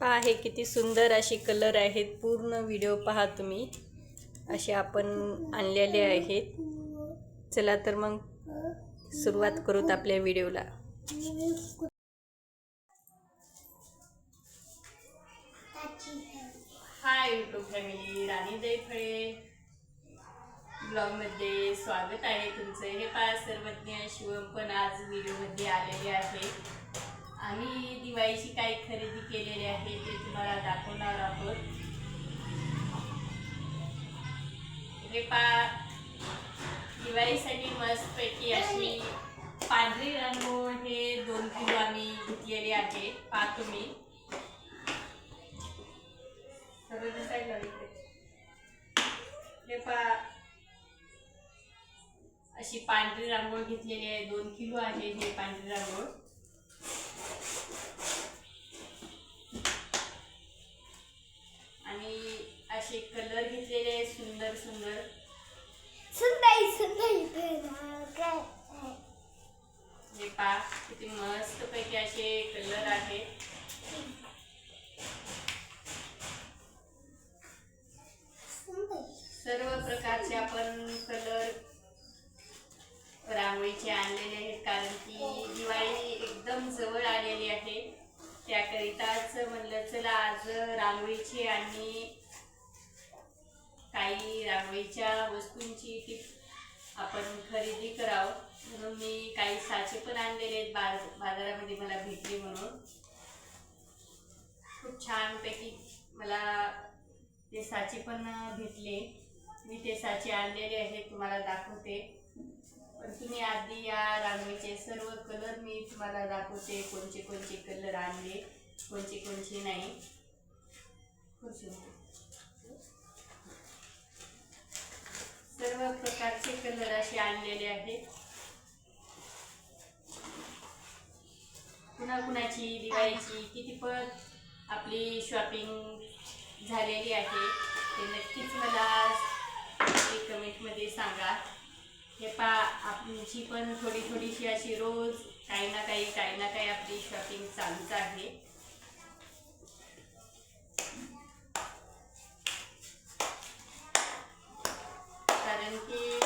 पहा हे किती सुंदर असे कलर आहेत. पूर्ण व्हिडिओ पहा तुम्ही. असे आपण आणलेले आहेत. चला तर मग सुरुवात करूत आपल्या व्हिडिओला. हाय युट्यूब फॅमिली राणी दैफळे ब्लॉगमध्ये स्वागत आहे तुमचं. हे पहा सर्वज्ञ शिवम पण आज व्हिडिओमध्ये आलेले आहे. आम्ही दिवाळीची काही खरेदी केलेली आहे ते तुम्हाला दाखवणार आहोत. हे पहा दिवाळीसाठी मस्तपैकी अशी पांढरी रंगो हे दोन किलो आम्ही घेतलेले आहे. पहा तुम्ही. अशी पांढरी रांगोळ घेतलेली आहे. दोन किलो आहे हे पांढरी रांगोळ. आणि असे कलर घेतलेले आहेत सुंदर सुंदर. हे पहा किती मस्त पैकी असे कलर आहेत सर्व प्रकारचे आपण कलर रांगोळीचे आणलेले आहेत कारण की दिवाळी एकदम जवळ आलेली आहे. त्याकरिताच म्हणलं चला आज रांगोळीची आणि काही रांगोळीच्या वस्तूंची टिप आपण खरेदी करावं. म्हणून मी काही साचे पण आणलेले आहेत बाज बाजारामध्ये मला भेटले म्हणून. खूप छानपैकी मला ते साचे पण भेटले. मी ते साचे आणलेले आहेत तुम्हाला दाखवते. पण तुम्ही आधी या रांगोळीचे सर्व कलर मी तुम्हाला दाखवते कोणते कोणते कलर आणले कोणते कोणते नाही. सर्व प्रकारचे कलर असे आणलेले आहेत. कुणा कुणाची दिवाळीची किती पण आपली शॉपिंग झालेली आहे ते नक्कीच मला कमेंटमध्ये सांगा. हे पा आमची पण थोडी थोडीशी अशी रोज काही ना काही काही ना काही आपली शॉपिंग चालूच आहे. कारण की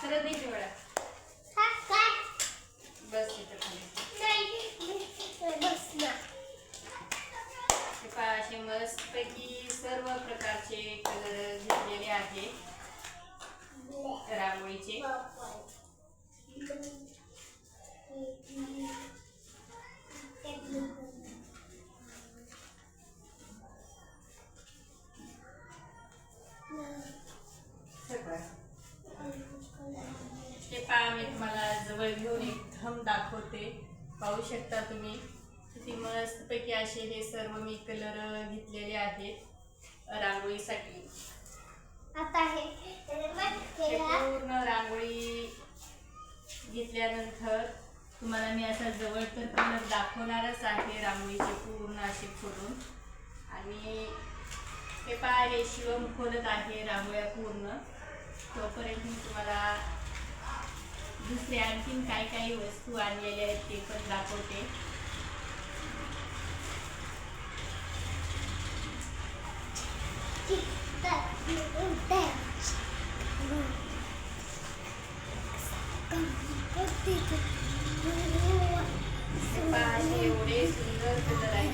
खरं नाही तेवढा मी तुम्हाला जवळ घेऊन एकदम दाखवते. पाहू शकता तुम्ही. किती मस्तपैकी असे हे सर्व मी कलर घेतलेले आहेत रांगोळीसाठी. हे पूर्ण रांगोळी घेतल्यानंतर तुम्हाला मी असा जवळ तर कलर दाखवणारच आहे रांगोळीचे पूर्ण असे खोलून. आणि हे पहा हे शिवम खोलत आहे रांगोळ्या पूर्ण. तोपर्यंत मी तुम्हाला दुसरे आणखीन काही काही वस्तू आणलेल्या आहेत ते पण दाखवते. हे एवढे सुंदर कलर आहे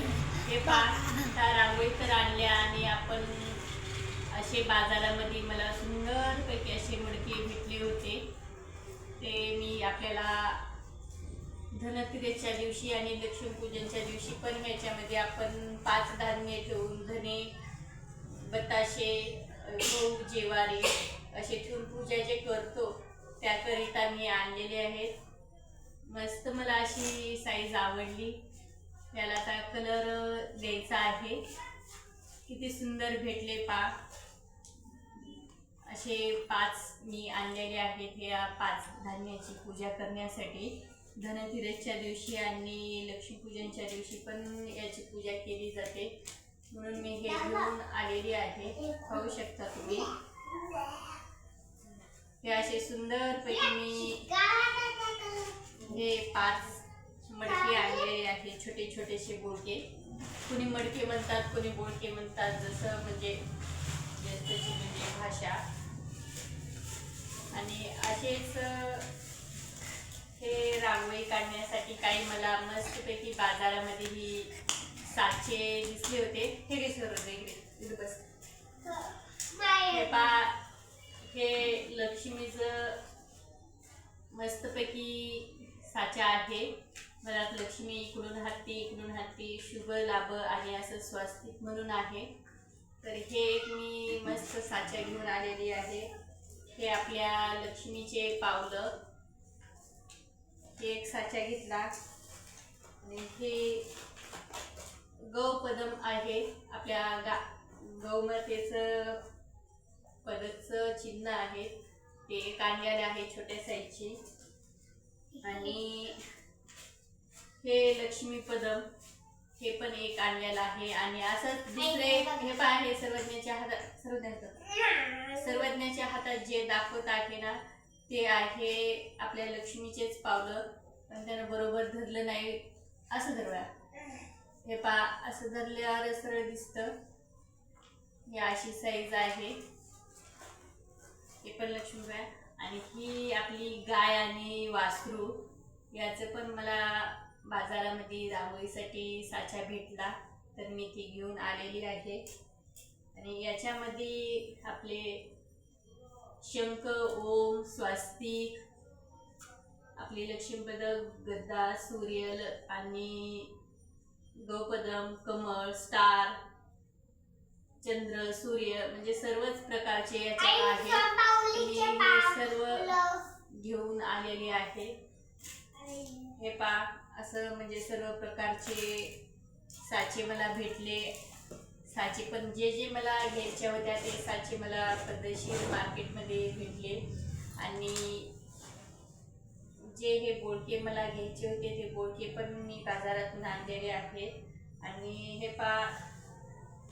हे पहा रांगोळी तर आणल्या आणि आपण असे बाजारामध्ये मला सुंदरपैकी असे मडके भेटले होते. ते मी आपल्याला धनत्रयोदशीच्या दिवशी आणि लक्ष्मीपूजनच्या दिवशी पण याच्यामध्ये आपण पाच धान्य ठेवून धने बताशे गहू जेवारी असे ठेवून पूजा जे करतो त्याकरिता मी आणलेले आहेत. मस्त मला अशी साईज आवडली. त्याला आता कलर द्यायचा आहे. किती सुंदर भेटले पा असे पाच मी आणलेले आहेत या पाच धान्याची पूजा करण्यासाठी. धनतिरसच्या दिवशी आणि लक्ष्मीपूजनच्या दिवशी पण याची पूजा केली जाते. म्हणून मी हे घेऊन आलेली आहे. पाहू शकता तुम्ही. हे असे सुंदर पैकी मी हे पाच मडके आणलेले आहे छोटे छोटेसे बोडके. कुणी मडके म्हणतात कुणी बोडके म्हणतात. जसं म्हणजे म्हणजे भाषा. आणि असेच हे रांगोळी काढण्यासाठी काही मला मस्तपैकी बाजारामध्ये ही साचे दिसले होते. हे सर इकडे इकडे बस. हे पा हे लक्ष्मीचं मस्तपैकी साचा आहे. मला लक्ष्मी इकडून हत्ती इकडून हत्ती शुभ लाभ आणि असं स्वास्तिक म्हणून आहे. तर हे एक मी मस्त साचा घेऊन आलेली आहे. हे आपल्या लक्ष्मीचे पावलं. हे एक साचा घेतला. आणि हे गौपदम आहे आपल्या गा गौमातेचं पदचं चिन्ह आहे. ते एक आहे छोट्या साईजची. आणि हे लक्ष्मी पदम हे पण एक आणलेलं आहे. आणि असंच दुसरे हे पण आहे सर्वज्ञाच्या हातात सर्वज्ञाचं. सर्वज्ञाच्या हातात जे दाखवत आहे ना ते आहे आपल्या लक्ष्मीचेच पावलं. पण त्यानं बरोबर धरलं नाही. असं धरवा हे पा असं धरल्यावर सरळ दिसतं. ही अशी साईज आहे. हे पण लक्ष्मीबाई आणि ही आपली गाय आणि वासरू याचं पण मला बाजारामध्ये रांगोळीसाठी साचा भेटला तर मी ती घेऊन आलेली आहे. आणि याच्यामध्ये आपले शंख ओम स्वास्तिक आपली लक्ष्मीपदक गद्दा सूर्य ल- आणि गौपदम कमळ स्टार चंद्र सूर्य म्हणजे सर्वच प्रकारचे याच्यात आहे सर्व घेऊन आलेली आहे. हे पा असं म्हणजे सर्व प्रकारचे साचे मला भेटले. साचे पण जे जे मला घ्यायच्या होत्या ते साचे मला पद्धतशीर मार्केटमध्ये भेटले. आणि जे हे बोडके मला घ्यायचे होते ते बोडके पण मी बाजारातून आणलेले आहेत. आणि हे पा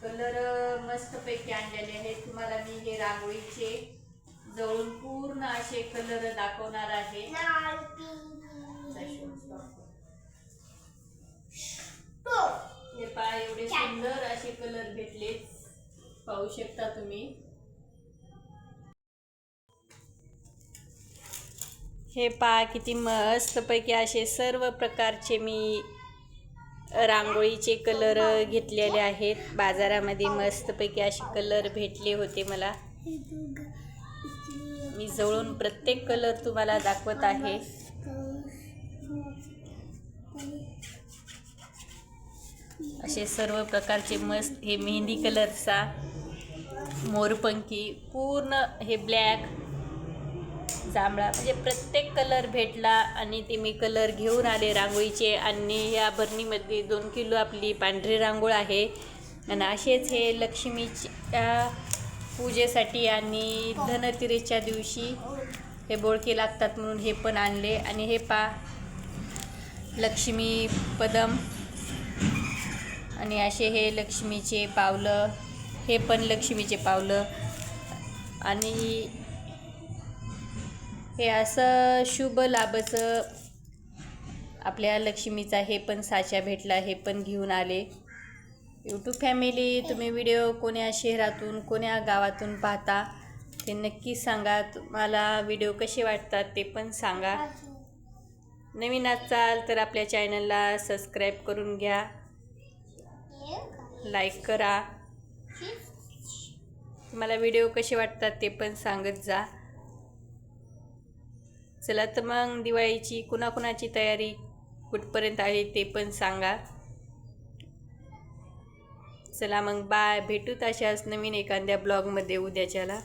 कलर मस्तपैकी आणलेले आहेत. तुम्हाला मी हे रांगोळीचे जवळून पूर्ण असे कलर दाखवणार आहे. हे पहा एवढे सुंदर असे कलर भेटले पाहू शकता तुम्ही. हे पहा किती मस्तपैकी असे सर्व प्रकारचे मी रांगोळीचे कलर घेतलेले आहेत. बाजारामध्ये मस्तपैकी असे कलर भेटले होते मला. मी जवळून प्रत्येक कलर तुम्हाला दाखवत आहे. असे सर्व प्रकारचे मस्त हे मेहंदी कलरचा मोरपंखी पूर्ण हे ब्लॅक जांभळा. म्हणजे प्रत्येक कलर भेटला आणि ते मी कलर घेऊन आले रांगोळीचे आणि या भरणीमध्ये दोन किलो आपली पांढरी रांगोळ आहे. आणि असेच हे लक्ष्मीच्या पूजेसाठी आणि धनतिरेच्या दिवशी हे बोळके लागतात म्हणून हे पण आणले. आणि हे पा लक्ष्मी पदम. आणि असे हे लक्ष्मीचे पावलं हे पण लक्ष्मीचे पावलं. आणि हे असं शुभ लाभचं आपल्या लक्ष्मीचा हे पण साचा भेटला हे पण घेऊन आले. यूट्यूब फॅमिली तुम्ही व्हिडिओ कोण्या शहरातून कोण्या गावातून पाहता ते नक्की सांगा. तुम्हाला व्हिडिओ कसे वाटतात ते पण सांगा. नवीन असाल तर आपल्या चॅनलला सबस्क्राईब करून घ्या. लाईक करा. तुम्हाला व्हिडिओ कसे वाटतात ते पण सांगत जा. चला तर मग दिवाळीची कुणाकुणाची तयारी कुठपर्यंत आहे ते पण सांगा. चला मग बाय भेटूत अशाच नवीन एखाद्या ब्लॉगमध्ये उद्याच्याला.